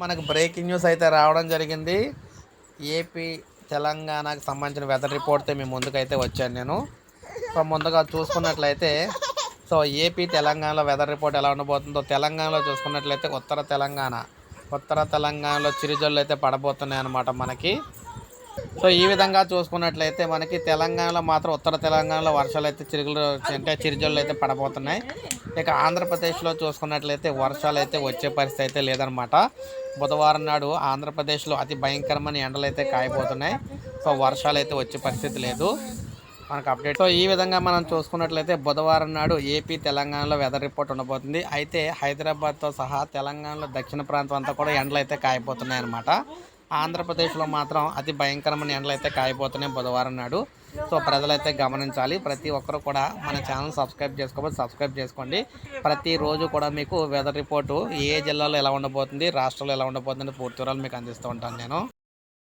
మనకు breaking news అయితే రావడం జరిగింది. ఏపీ తెలంగాణకు సంబంధించిన వెదర్ రిపోర్ట్తో మీ ముందుకైతే వచ్చాను నేను. సో ముందుగా చూసుకున్నట్లయితే సో ఏపీ తెలంగాణలో వెదర్ రిపోర్ట్ ఎలా ఉండబోతుందో తెలంగాణలో చూసుకున్నట్లయితే ఉత్తర తెలంగాణ ఉత్తర తెలంగాణలో చిరుజల్లు అయితే పడబోతున్నాయి అన్నమాట మనకి. సో ఈ విధంగా చూసుకున్నట్లయితే మనకి తెలంగాణలో మాత్రం ఉత్తర తెలంగాణలో వర్షాలు అయితే చిరుగులు అంటే చిరుజల్లు అయితే పడబోతున్నాయి. ఇక ఆంధ్రప్రదేశ్లో చూసుకున్నట్లయితే వర్షాలు అయితే వచ్చే పరిస్థితి అయితే లేదనమాట బుధవారం నాడు ఆంధ్రప్రదేశ్లో అతి భయంకరమైన ఎండలు అయితే కాయబోతున్నాయి. సో వర్షాలు అయితే వచ్చే పరిస్థితి లేదు. మనకు అప్డేట్ సో ఈ విధంగా మనం చూసుకున్నట్లయితే బుధవారం నాడు ఏపీ తెలంగాణలో వెదర్ రిపోర్ట్ ఉండబోతుంది. అయితే హైదరాబాద్తో సహా తెలంగాణలో దక్షిణ ప్రాంతం అంతా కూడా ఎండలు అయితే కాయబోతున్నాయి అనమాట ఆంధ్రప్రదేశ్లో మాత్రం అతి భయంకరమైన ఎండలు అయితే కాయబోతున్నాయి బుధవారం నాడు. సో ప్రజలైతే గమనించాలి. ప్రతి ఒక్కరు కూడా మన ఛానల్ సబ్స్క్రైబ్ చేసుకోకపోతే సబ్స్క్రైబ్ చేసుకోండి. ప్రతిరోజు కూడా మీకు వెదర్ రిపోర్టు ఏ జిల్లాలో ఎలా ఉండబోతుంది రాష్ట్రంలో ఎలా ఉండబోతుంది పూర్తి వివరాలు మీకు అందిస్తూ ఉంటాను నేను.